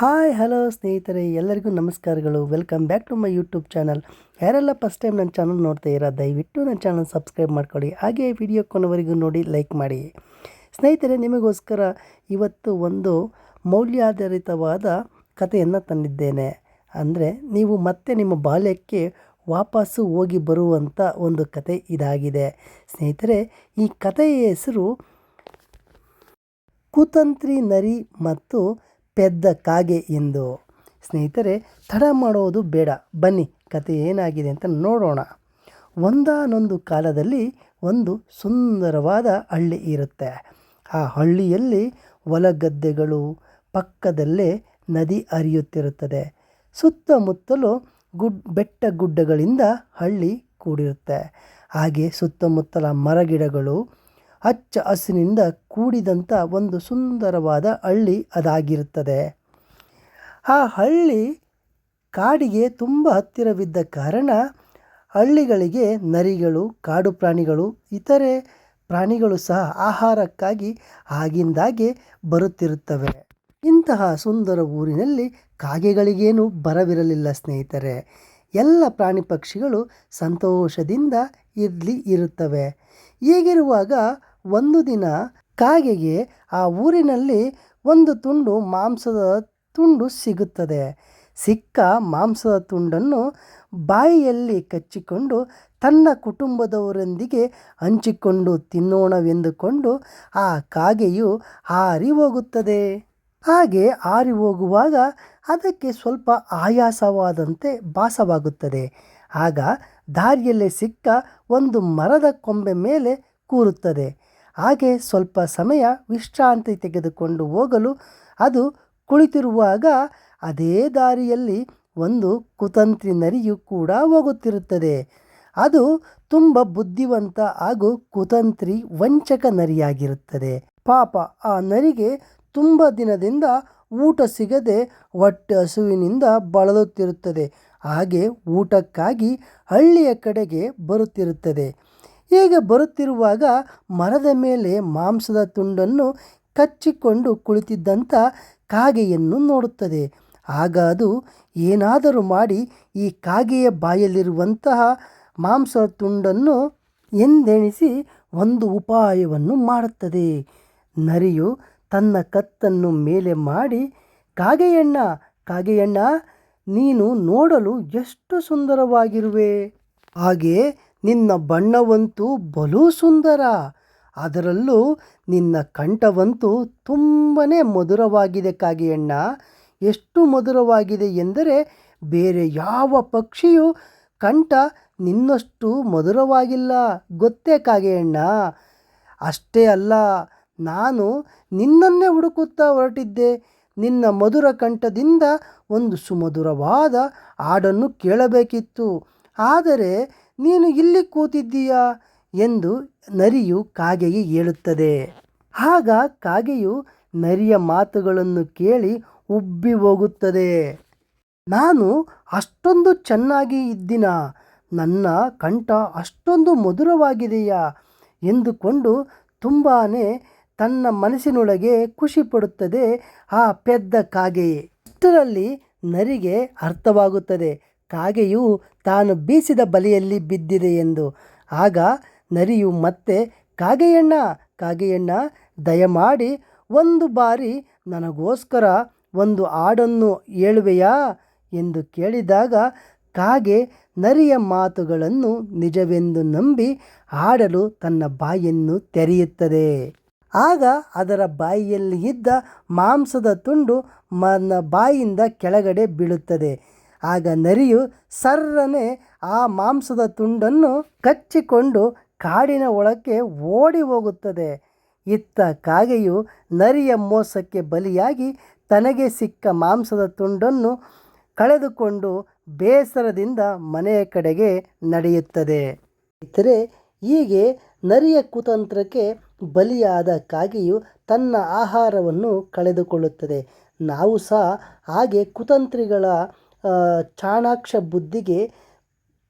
Hi, hello ಸ್ನೇಹಿತರೆ, ಎಲ್ಲರಿಗೂ ನಮಸ್ಕಾರಗಳು. Welcome back to my YouTube channel ಯಾರೆಲ್ಲ ಫಸ್ಟ್ ಟೈಮ್ ನನ್ನ ಚಾನಲ್ ನೋಡ್ತಾ ಇರೋ ದಯವಿಟ್ಟು ನನ್ನ ಚಾನಲ್ ಸಬ್ಸ್ಕ್ರೈಬ್ ಮಾಡ್ಕೊಳ್ಳಿ. ಹಾಗೆ ವಿಡಿಯೋ ಕೊನೆವರೆಗೂ ನೋಡಿ ಲೈಕ್ ಮಾಡಿ. ಸ್ನೇಹಿತರೆ, ನಿಮಗೋಸ್ಕರ ಇವತ್ತು ಒಂದು ಮೌಲ್ಯಾಧಾರಿತವಾದ ಕಥೆಯನ್ನು ತಂದಿದ್ದೇನೆ. ಅಂದರೆ, ನೀವು ಮತ್ತೆ ನಿಮ್ಮ ಬಾಲ್ಯಕ್ಕೆ ವಾಪಸ್ಸು ಹೋಗಿ ಬರುವಂಥ ಒಂದು ಕತೆ ಇದಾಗಿದೆ. ಸ್ನೇಹಿತರೆ, ಈ ಕಥೆಯ ಹೆಸರು ಕುತಂತ್ರಿ ನರಿ ಮತ್ತು ಪೆದ್ದ ಕಾಗೆ ಎಂದು. ಸ್ನೇಹಿತರೆ, ತಡ ಮಾಡೋದು ಬೇಡ. ಬನ್ನಿ ಕತೆ ಏನಾಗಿದೆ ಅಂತ ನೋಡೋಣ. ಒಂದಾನೊಂದು ಕಾಲದಲ್ಲಿ ಒಂದು ಸುಂದರವಾದ ಹಳ್ಳಿ ಇರುತ್ತೆ. ಆ ಹಳ್ಳಿಯಲ್ಲಿ ಹೊಲಗದ್ದೆಗಳು ಪಕ್ಕದಲ್ಲೇ ನದಿ ಹರಿಯುತ್ತಿರುತ್ತದೆ. ಸುತ್ತಮುತ್ತಲು ಗುಡ್, ಬೆಟ್ಟ ಗುಡ್ಡಗಳಿಂದ ಹಳ್ಳಿ ಕೂಡಿರುತ್ತೆ. ಹಾಗೆ ಸುತ್ತಮುತ್ತಲ ಮರಗಿಡಗಳು ಹಚ್ಚ ಹಸಿರಿನಿಂದ ಕೂಡಿದಂಥ ಒಂದು ಸುಂದರವಾದ ಹಳ್ಳಿ ಅದಾಗಿರುತ್ತದೆ. ಆ ಹಳ್ಳಿ ಕಾಡಿಗೆ ತುಂಬ ಹತ್ತಿರವಿದ್ದ ಕಾರಣ ಹಳ್ಳಿಗಳಿಗೆ ನರಿಗಳು, ಕಾಡು ಪ್ರಾಣಿಗಳು, ಇತರೆ ಪ್ರಾಣಿಗಳು ಸಹ ಆಹಾರಕ್ಕಾಗಿ ಆಗಿಂದಾಗೆ ಬರುತ್ತಿರುತ್ತವೆ. ಇಂತಹ ಸುಂದರ ಊರಿನಲ್ಲಿ ಕಾಗೆಗಳಿಗೇನು ಬರವಿರಲಿಲ್ಲ ಸ್ನೇಹಿತರೆ. ಎಲ್ಲ ಪ್ರಾಣಿ ಪಕ್ಷಿಗಳು ಸಂತೋಷದಿಂದ ಇರಲಿ ಇರುತ್ತವೆ. ಹೀಗಿರುವಾಗ ಒಂದು ದಿನ ಕಾಗೆಗೆ ಆ ಊರಿನಲ್ಲಿ ಒಂದು ತುಂಡು ಮಾಂಸದ ತುಂಡು ಸಿಗುತ್ತದೆ. ಸಿಕ್ಕ ಮಾಂಸದ ತುಂಡನ್ನು ಬಾಯಿಯಲ್ಲಿ ಕಚ್ಚಿಕೊಂಡು ತನ್ನ ಕುಟುಂಬದವರೊಂದಿಗೆ ಹಂಚಿಕೊಂಡು ತಿನ್ನೋಣವೆಂದುಕೊಂಡು ಆ ಕಾಗೆಯು ಹಾರಿ ಹೋಗುತ್ತದೆ. ಹಾಗೆ ಹಾರಿ ಹೋಗುವಾಗ ಅದಕ್ಕೆ ಸ್ವಲ್ಪ ಆಯಾಸವಾದಂತೆ ಭಾಸವಾಗುತ್ತದೆ. ಆಗ ದಾರಿಯಲ್ಲೇ ಸಿಕ್ಕ ಒಂದು ಮರದ ಕೊಂಬೆ ಮೇಲೆ ಕೂರುತ್ತದೆ. ಹಾಗೆ ಸ್ವಲ್ಪ ಸಮಯ ವಿಶ್ರಾಂತಿ ತೆಗೆದುಕೊಂಡು ಹೋಗಲು ಅದು ಕುಳಿತಿರುವಾಗ ಅದೇ ದಾರಿಯಲ್ಲಿ ಒಂದು ಕುತಂತ್ರಿ ನರಿಯು ಕೂಡ ಹೋಗುತ್ತಿರುತ್ತದೆ. ಅದು ತುಂಬ ಬುದ್ಧಿವಂತ ಹಾಗೂ ಕುತಂತ್ರಿ ವಂಚಕ ನರಿಯಾಗಿರುತ್ತದೆ. ಪಾಪ ಆ ನರಿಗೆ ತುಂಬ ದಿನದಿಂದ ಊಟ ಸಿಗದೆ ಹೊಟ್ಟೆ ಹಸುವಿನಿಂದ ಬಳಲುತ್ತಿರುತ್ತದೆ. ಹಾಗೆ ಊಟಕ್ಕಾಗಿ ಹಳ್ಳಿಯ ಕಡೆಗೆ ಬರುತ್ತಿರುತ್ತದೆ. ಹೀಗೆ ಬರುತ್ತಿರುವಾಗ ಮರದ ಮೇಲೆ ಮಾಂಸದ ತುಂಡನ್ನು ಕಚ್ಚಿಕೊಂಡು ಕುಳಿತಿದ್ದಂಥ ಕಾಗೆಯನ್ನು ನೋಡುತ್ತದೆ. ಆಗ ಅದು ಏನಾದರೂ ಮಾಡಿ ಈ ಕಾಗೆಯ ಬಾಯಲ್ಲಿರುವಂತಹ ಮಾಂಸದ ತುಂಡನ್ನು ಎಂದೆಣಿಸಿ ಒಂದು ಉಪಾಯವನ್ನು ಮಾಡುತ್ತದೆ. ನರಿಯು ತನ್ನ ಕತ್ತನ್ನು ಮೇಲೆ ಮಾಡಿ, ಕಾಗೆಯಣ್ಣ ಕಾಗೆಯಣ್ಣ, ನೀನು ನೋಡಲು ಎಷ್ಟು ಸುಂದರವಾಗಿರುವೆ. ಹಾಗೆ ನಿನ್ನ ಬಣ್ಣವಂತೂ ಬಲು ಸುಂದರ. ಅದರಲ್ಲೂ ನಿನ್ನ ಕಂಠವಂತೂ ತುಂಬನೇ ಮಧುರವಾಗಿದೆ ಕಾಗೆಯಣ್ಣ. ಎಷ್ಟು ಮಧುರವಾಗಿದೆ ಎಂದರೆ ಬೇರೆ ಯಾವ ಪಕ್ಷಿಯು ಕಂಠ ನಿನ್ನಷ್ಟು ಮಧುರವಾಗಿಲ್ಲ. ಗೊತ್ತೇ ಕಾಗೆಯಣ್ಣ. ಅಷ್ಟೇ ಅಲ್ಲ, ನಾನು ನಿನ್ನನ್ನೇ ಹುಡುಕುತ್ತಾ ಹೊರಟಿದ್ದೆ. ನಿನ್ನ ಮಧುರ ಕಂಠದಿಂದ ಒಂದು ಸುಮಧುರವಾದ ಹಾಡನ್ನು ಕೇಳಬೇಕಿತ್ತು. ಆದರೆ ನೀನು ಇಲ್ಲಿ ಕೂತಿದ್ದೀಯಾ? ಎಂದು ನರಿಯು ಕಾಗೆಗೆ ಹೇಳುತ್ತದೆ ಆಗ ಕಾಗೆಯು ನರಿಯ ಮಾತುಗಳನ್ನು ಕೇಳಿ ಉಬ್ಬಿ ಹೋಗುತ್ತದೆ. ನಾನು ಅಷ್ಟೊಂದು ಚೆನ್ನಾಗಿ ಇದ್ದಿನ? ನನ್ನ ಕಂಠ ಅಷ್ಟೊಂದು ಮಧುರವಾಗಿದೆಯಾ? ಎಂದುಕೊಂಡು ತುಂಬಾ ತನ್ನ ಮನಸ್ಸಿನೊಳಗೆ ಖುಷಿ ಪಡುತ್ತದೆ ಆ ಪೆದ್ದ ಕಾಗೆಯೇ ಇಷ್ಟರಲ್ಲಿ ನರಿಗೆ ಅರ್ಥವಾಗುತ್ತದೆ. ಕಾಗೆಯು ತಾನು ಬೀಸಿದ ಬಲೆಯಲ್ಲಿ ಬಿದ್ದಿದೆ ಎಂದು. ಆಗ ನರಿಯು ಮತ್ತೆ, ಕಾಗೆಯಣ್ಣ ಕಾಗೆಯಣ್ಣ, ದಯಮಾಡಿ ಒಂದು ಬಾರಿ ನನಗೋಸ್ಕರ ಒಂದು ಹಾಡನ್ನು ಹೇಳುವೆಯಾ? ಎಂದು ಕೇಳಿದಾಗ ಕಾಗೆ ನರಿಯ ಮಾತುಗಳನ್ನು ನಿಜವೆಂದು ನಂಬಿ ಹಾಡಲು ತನ್ನ ಬಾಯನ್ನು ತೆರೆಯುತ್ತದೆ. ಆಗ ಅದರ ಬಾಯಿಯಲ್ಲಿ ಇದ್ದ ಮಾಂಸದ ತುಂಡು ಮನ ಬಾಯಿಯಿಂದ ಕೆಳಗಡೆ ಬೀಳುತ್ತದೆ. ಆಗ ನರಿಯು ಸರ್ರನೆ ಆ ಮಾಂಸದ ತುಂಡನ್ನು ಕಚ್ಚಿಕೊಂಡು ಕಾಡಿನ ಒಳಕ್ಕೆ ಓಡಿ ಹೋಗುತ್ತದೆ. ಇತ್ತ ಕಾಗೆಯು ನರಿಯ ಮೋಸಕ್ಕೆ ಬಲಿಯಾಗಿ ತನಗೆ ಸಿಕ್ಕ ಮಾಂಸದ ತುಂಡನ್ನು ಕಳೆದುಕೊಂಡು ಬೇಸರದಿಂದ ಮನೆಯ ಕಡೆಗೆ ನಡೆಯುತ್ತದೆ. ಇತರೆ ಹೀಗೆ ನರಿಯ ಕುತಂತ್ರಕ್ಕೆ ಬಲಿಯಾದ ಕಾಗೆಯು ತನ್ನ ಆಹಾರವನ್ನು ಕಳೆದುಕೊಳ್ಳುತ್ತದೆ. ನಾವು ಸಹ ಹಾಗೆ ಕುತಂತ್ರಿಗಳ ಚಾಣಾಕ್ಷ ಬುದ್ಧಿಗೆ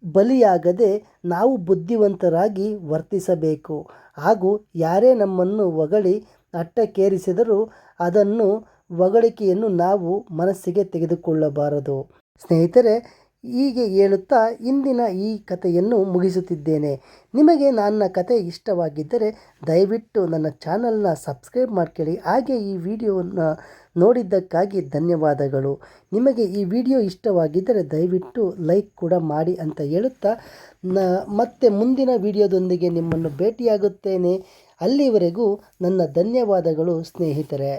ಬಲಿಯಾಗದೆ ನಾವು ಬುದ್ಧಿವಂತರಾಗಿ ವರ್ತಿಸಬೇಕು. ಹಾಗೂ ಯಾರೇ ನಮ್ಮನ್ನು ಹೊಗಳಿ ಅಟ್ಟಕ್ಕೇರಿಸಿದರೂ ಅದನ್ನು ಹೊಗಳಿಕೆಯನ್ನು ನಾವು ಮನಸ್ಸಿಗೆ ತೆಗೆದುಕೊಳ್ಳಬಾರದು. ಸ್ನೇಹಿತರೆ ಹೀಗೆ ಹೇಳುತ್ತಾ ಇಂದಿನ ಈ ಕಥೆಯನ್ನು ಮುಗಿಸುತ್ತಿದ್ದೇನೆ. ನಿಮಗೆ ನನ್ನ ಕತೆ ಇಷ್ಟವಾಗಿದ್ದರೆ ದಯವಿಟ್ಟು ನನ್ನ ಚಾನಲ್ನ ಸಬ್ಸ್ಕ್ರೈಬ್ ಮಾಡ್ಕೊಳ್ಳಿ. ಹಾಗೆ ಈ ವಿಡಿಯೋನ ನೋಡಿದ್ದಕ್ಕಾಗಿ ಧನ್ಯವಾದಗಳು. ನಿಮಗೆ ಈ ವಿಡಿಯೋ ಇಷ್ಟವಾಗಿದ್ದರೆ ದಯವಿಟ್ಟು ಲೈಕ್ ಕೂಡ ಮಾಡಿ ಅಂತ ಹೇಳುತ್ತಾ ಮತ್ತೆ ಮುಂದಿನ ವಿಡಿಯೋದೊಂದಿಗೆ ನಿಮ್ಮನ್ನು ಭೇಟಿಯಾಗುತ್ತೇನೆ. ಅಲ್ಲಿವರೆಗೂ ನನ್ನ ಧನ್ಯವಾದಗಳು ಸ್ನೇಹಿತರೆ.